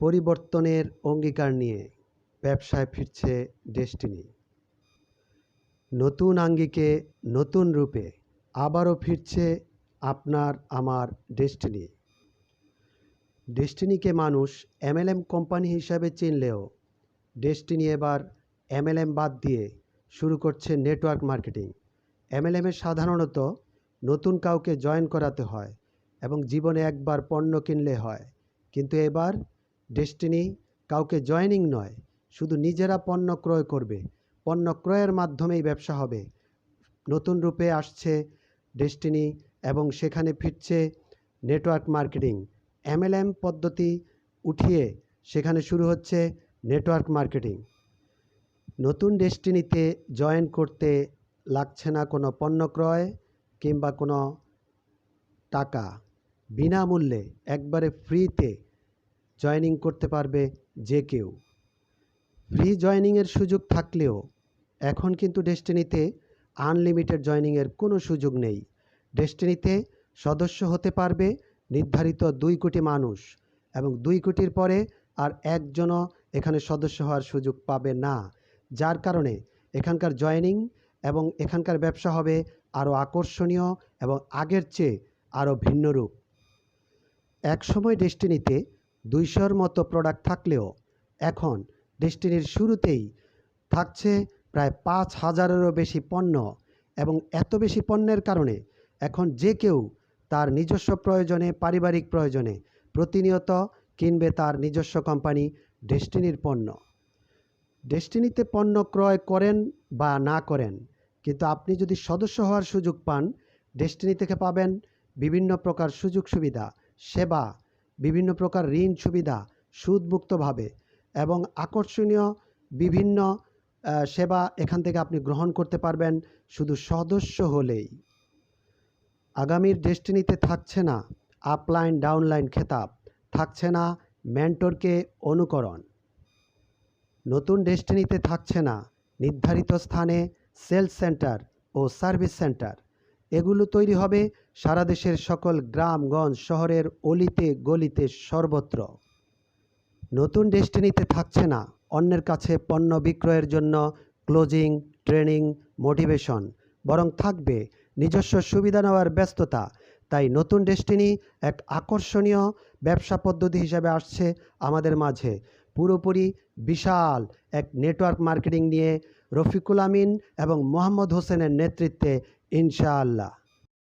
পরিবর্তনের অঙ্গীকার নিয়ে ব্যবসায় ফিরছে ডেস্টিনি। নতুন আঙ্গিকে নতুন রূপে আবারও ফিরছে আপনার, আমার ডেস্টিনি। ডেস্টিনিকে মানুষ এমএলএম কোম্পানি হিসাবে চিনলেও ডেস্টিনি এবার এমএলএম বাদ দিয়ে শুরু করছে নেটওয়ার্ক মার্কেটিং। এমএলএমে সাধারণত নতুন কাউকে জয়েন করাতে হয় এবং জীবনে একবার পণ্য কিনলে হয়। কিন্তু এবার ডেস্টিনি কাউকে জয়েনিং নয়, শুধু নিজেরা পণ্য ক্রয় করবে। পণ্য ক্রয়ের মাধ্যমেই ব্যবসা হবে। নতুন রূপে আসছে ডেস্টিনি এবং সেখানে ফিরছে নেটওয়ার্ক মার্কেটিং। এমএলএম পদ্ধতি উঠিয়ে সেখানে শুরু হচ্ছে নেটওয়ার্ক মার্কেটিং। নতুন ডেস্টিনিতে জয়েন করতে লাগছে না কোনো পণ্য ক্রয় কিংবা কোনো টাকা। বিনামূল্যে, একবারে ফ্রিতে জয়েনিং করতে পারবে যে কেউ। ফ্রি জয়েনিংয়ের সুযোগ থাকলেও এখন কিন্তু ডেস্টিনিতে আনলিমিটেড জয়েনিংয়ের কোনো সুযোগ নেই। ডেস্টিনিতে সদস্য হতে পারবে নির্ধারিত দুই কোটি মানুষ এবং দুই কোটির পরে আর একজনও এখানে সদস্য হওয়ার সুযোগ পাবে না। যার কারণে এখানকার জয়েনিং এবং এখানকার ব্যবসা হবে আরও আকর্ষণীয় এবং আগের চেয়ে আরও ভিন্ন রূপ। একসময় ডেস্টিনিতে দুইশোর মতো প্রোডাক্ট থাকলেও এখন ডেস্টিনির শুরুতেই থাকছে প্রায় পাঁচ হাজারেরও বেশি পণ্য এবং এত বেশি পণ্যের কারণে এখন যে কেউ তার নিজস্ব প্রয়োজনে, পারিবারিক প্রয়োজনে প্রতিনিয়ত কিনবে তার নিজস্ব কোম্পানি ডেস্টিনির পণ্য। ডেস্টিনিতে পণ্য ক্রয় করেন বা না করেন, কিন্তু আপনি যদি সদস্য হওয়ার সুযোগ পান ডেস্টিনি থেকে পাবেন বিভিন্ন প্রকার সুযোগ সুবিধা সেবা বিভিন্ন প্রকার ঋণ সুবিধা সুদমুক্তভাবে এবং আকর্ষণীয় বিভিন্ন সেবা এখান থেকে আপনি গ্রহণ করতে পারবেন শুধু সদস্য হলেই। আগামীর ডেস্টিনিতে থাকছে না আপলাইন, ডাউনলাইন খেতাব, থাকছে না মেন্টরকে অনুকরণ। নতুন ডেস্টিনিতে থাকছে না নির্ধারিত স্থানে সেলস সেন্টার ও সার্ভিস সেন্টার। এগুলো তৈরি হবে সারা দেশের সকল গ্রামগঞ্জ শহরের অলিতে গলিতে সর্বত্র। নতুন ডেস্টিনিতে থাকছে না, অন্যের কাছে পণ্য বিক্রয়ের জন্য ক্লোজিং, ট্রেনিং, মোটিভেশন, বরং থাকবে নিজস্ব সুবিধা নেওয়ার ব্যস্ততা। তাই নতুন ডেস্টিনি এক আকর্ষণীয় ব্যবসা পদ্ধতি হিসাবে আসছে আমাদের মাঝে। পুরোপুরি বিশাল এক নেটওয়ার্ক মার্কেটিং নিয়ে রফিকুল আমিন এবং মোহাম্মদ হোসেনের নেতৃত্বে ইনশাআল্লাহ